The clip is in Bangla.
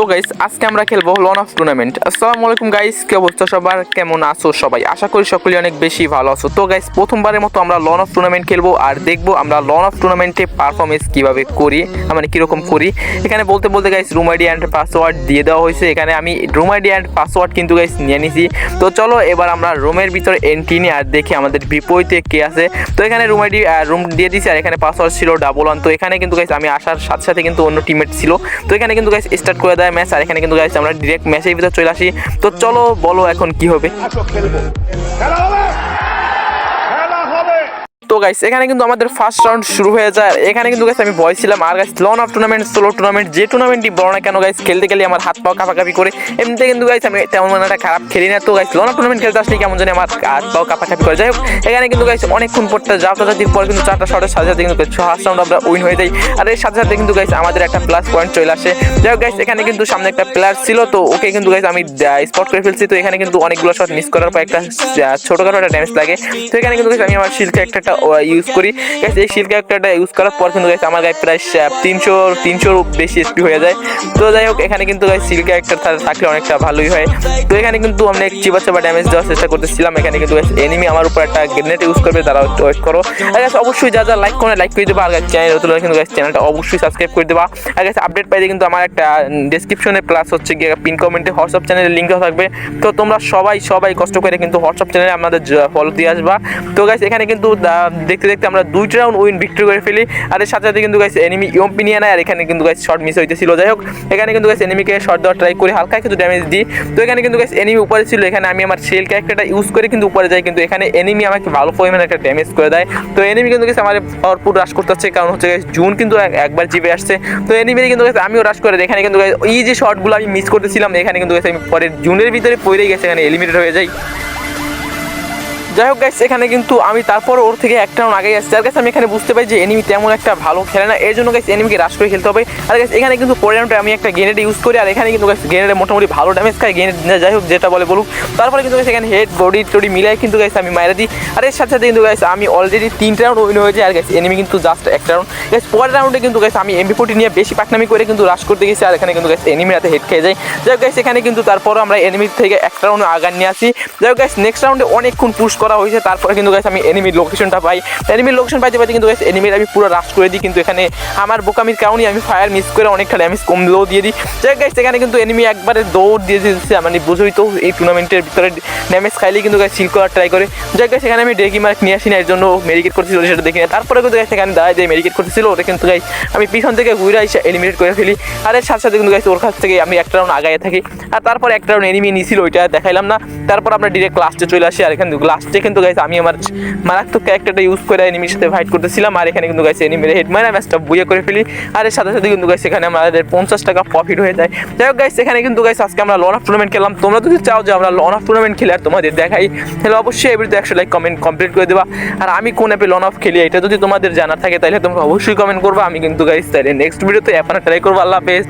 তো গাইস আজকে আমরা খেলব লন অফ টুর্নামেন্ট আসসালামু আলাইকুম গাইস কি অবস্থা সবার? কেমন আছো সবাই? আশা করি সকলেই অনেক বেশি ভালো আছো। তো গাইস প্রথমবারের মতো আমরা লন অফ টুর্নামেন্ট খেলব আর দেখব আমরা লন অফ টুর্নামেন্টে পারফরমেন্স কীভাবে করি মানে কীরকম করি। এখানে বলতে বলতে guys room ID and password দিয়ে দেওয়া হয়েছে। এখানে আমি রুম আইডি অ্যান্ড পাসওয়ার্ড কিন্তু গাইস নিয়ে নিছি। তো চলো এবার আমরা রুমের ভিতরে এন্ট্রি নিয়ে আর দেখি আমাদের বিপরীতে কে আছে। তো এখানে রুম আইডি রুম দিয়ে দিছি আর এখানে পাসওয়ার্ড ছিল ডাবল ওয়ান তো এখানে কিন্তু গাইস আমি আসার সাথে সাথে কিন্তু অন্য টিমমেট ছিল। তো এখানে কিন্তু গাইস স্টার্ট করে দেয় ম্যাচ আর এখানে কিন্তু গাইছি আমরা ডিরেক্ট ম্যাচের ভিতরে চলে আসি। তো চলো, বলো এখন কি হবে? তো গাইস এখানে কিন্তু আমাদের ফার্স্ট রাউন্ড শুরু হয়ে যায়। এখানে কিন্তু গাইস আমি ভয় ছিলাম। আর guys loan of tournament solo tournament যে টুর্নামেন্টই বড় না কেন গাইস খেলতে গেলে আমার হাত পাও কাপাকাপি করে। এমনিতে কিন্তু গাইস আমি তেমন মানে একটা খারাপ খেলি না। তো গাইস লন অফ টুর্নামেন্ট খেলতে আসলে কেমন জানি আমার হাত পাও কাপাকাপি করে। যাই হোক, এখানে কিন্তু গাইস অনেকক্ষণ পরটা যাত্রাজাতির পর কিন্তু চারটা শটের সাথে সাথে কিন্তু ফার্স্ট রাউন্ড আমরা উইন হয়ে যাই। আর এর সাথে সাথে কিন্তু গাইস আমাদের একটা প্লাস পয়েন্ট চলে আসে। যাই হোক গাইস এখানে কিন্তু সামনে একটা প্লেয়ার ছিল। তো ওকে কিন্তু গাইস আমি স্পট করে ফেলছি। তো এখানে কিন্তু অনেকগুলো শট মিস করার পর একটা ছোটখাটো একটা ড্যামেজ লাগে। তো এখানে কিন্তু আমি আমার শিল্ড ক্যারেক্টারটা ইউজ করি। গাইস এই শিল্ড ক্যারেক্টারটা ইউজ করার পর কিন্তু গাইস আমার গায়ে প্রায় তিনশো, তিনশোর বেশি এসপি হয়ে যায়। তো যাই হোক, এখানে কিন্তু গাইস শিল্ড ক্যারেক্টার থাকলে অনেকটা ভালোই হয়। তো এখানে কিন্তু আমরা এক চিবা চাবা ড্যামেজ দেওয়ার চেষ্টা করতেছিলাম। এখানে কিন্তু এনিমি আমার উপর একটা গ্রেনেড ইউজ করবে তারা ওয়েট করো। আর গাইস অবশ্যই যা যা লাইক করে লাইক করে দেবা। আর চ্যানেল নতুন কিন্তু গাইস চ্যানেলটা অবশ্যই সাবস্ক্রাইব করে দেবা। আর গাইস আপডেট পাইতে কিন্তু আমার একটা ডেসক্রিপশনে প্লাস হচ্ছে গিয়ে পিন কমেন্টে হোয়াটসঅ্যাপ চ্যানেলের লিঙ্ক থাকবে। তো তোমরা সবাই সবাই কষ্ট করে কিন্তু হোয়াটসঅ্যাপ চ্যানেলে আমাদের ফলো দিয়ে আসবা। তো গাইস এখানে কিন্তু দেখতে দেখতে আমরা দুইটা রাউন্ড উইন ভিক্টরি করে ফেলি। আর এর সাথে সাথে কিন্তু গাইস এনিমি ইম্পি নিয়ে নেয় আর এখানে কিন্তু গাইস শর্ট মিস হইতেছিল। যাই হোক, এখানে কিন্তু গাইস এনিমিকে শর্ট দেওয়ার ট্রাই করে, হালকা কিছু ড্যামেজ দিই। তো এখানে কিন্তু গাইস এনিমি উপরে ছিল, এখানে আমি আমার সেল ক্যারেক্টারটা ইউজ করে কিন্তু উপরে যাই, কিন্তু এখানে এনিমি আমাকে ভালো পরিমাণে একটা ড্যামেজ করে দেয়। তো এনিমি কিন্তু গাইস আমার ভরপুর রাশ করতে হচ্ছে কারণ হচ্ছে জুন কিন্তু একবার জিবে আসছে। তো এনিমি কিন্তু guys, আমিও রাশ করে এখানে কিন্তু এই যে শর্টগুলো আমি মিস করতেছিলাম, এখানে কিন্তু guys, আমি পরে জুনের ভিতরে পড়ে গেছে, এখানে এলিমিনেট হয়ে যাই। যাই হোক গাইস এখানে কিন্তু আমি তারপর ওর থেকে একটা রাউন্ড আগে আসছি। আর গাইস আমি এখানে বুঝতে পারি যে এনিমি তেমন একটা ভালো খেলে না। এই জন্য গাইস এনিমিকে রাশ করে খেলতে হবে। আর গাইস এখানে কিন্তু পরের রাউন্ডে আমি একটা গ্রেনেড ইউজ করি, আর এখানে কিন্তু গাইস গ্রেনেডে মোটামুটি ভালো ড্যামেজ খায়। গ্রেনেড যাই হোক, যেটা বলে বলুক। তারপরে কিন্তু এখানে হেড বডি টডি মিলাই কিন্তু গাইস আমি মাইরা দিই। আর এর সাথে সাথে কিন্তু গাইস আমি অলরেডি তিনটা রাউন্ড উইন হয়ে যায় আর গাইস এনিমি কিন্তু জাস্ট একটা রাউন্ড গাইস পরের রাউন্ডে কিন্তু গাইস আমি এমবি ফোর্টি নিয়ে বেশি পাকনামি করে কিন্তু রাশ করতে গেছি। আর এখানে কিন্তু গাইস এনিমির হাতে হেড খেয়ে যায় যাই হোক গাইস এখানে কিন্তু তারপর আমরা এনিমির থেকে একটা রাউন্ড আগান নিয়ে আসি। যাই হোক গাইস নেক্সট রাউন্ডে অনেকক্ষণ পুশ করা হয়েছে। তারপরে কিন্তু গাইস আমি এনিমির লোকেশনটা পাই। এনিমির লোকেশন পাইতে পাইতে কিন্তু গাইস এনিমির আমি পুরো রাশ করে দিই। কিন্তু এখানে আমার বোকামির কারণে আমি ফায়ার মিস করে অনেকটা ড্যামেজ কম দিয়েও দিয়ে দিই। যাই হোক গাইস এখানে কিন্তু এনিমি একবারে দৌড় দিয়ে দিচ্ছে। মানে বুঝোই তো, এই টুর্নামেন্টের ভিতরে ড্যামেজ খাইলেই কিন্তু গাইস সিল করার ট্রাই করে। যাই হোক গাইস এখানে আমি ডেকি মার্ক নিয়ে আসি না, এর জন্য মেডিকেট করতেছিল সেটা দেখি না। তারপরে কিন্তু গাইস এখানে দাঁড়ায় যে মেডিকেট করতেছিল ওটা কিন্তু গাইস আমি পিছন থেকে ঘুরে এসে এলিমিনেট করে ফেলি। আর এর সাথে সাথে কিন্তু গাইস ওর কাছ থেকে আমি একটা রাউন্ড আগায় থাকি। আর তারপর একটা রাউন্ড এনিমি নিয়েছিল ওইটা দেখাইলাম না। তারপর আমরা ডিরেক্ট লাস্টে চলে আসি। আর এখানে লাস্টে কিন্তু গাইস আমি আমার মারাত্মক ক্যারেক্টারটা ইউজ করে এনিমির সাথে ফাইট করতেছিলাম, আর এখানে কিন্তু গাইস এনিমির হেড মারা ম্যাচটা বুয়ে করে ফেলি। আর এর সাথে সাথে কিন্তু গাইস এখানে আমাদের পঞ্চাশ টাকা প্রফিট হয়ে যায়। যাই হোক গাইস এখানে কিন্তু গাইস আজকে আমরা লন অফ টুর্নামেন্ট খেললাম। তোমরা যদি চাও যে আমরা লন অফ টুর্নামেন্ট খেলে আর তোমাদের দেখাই, তাহলে অবশ্যই এবারে একশো লাইক কমেন্ট কমপ্লিট করে দেবা। আর আমি কোন অ্যাপে লন অফ খেলি, এটা যদি তোমাদের জানা থাকে, তাহলে তোমরা অবশ্যই কমেন্ট করবা। আমি কিন্তু গাইস তাহলে নেক্সট ভিডিওতে অ্যাপ ট্রাই করব। আল্লাহ হাফেজ।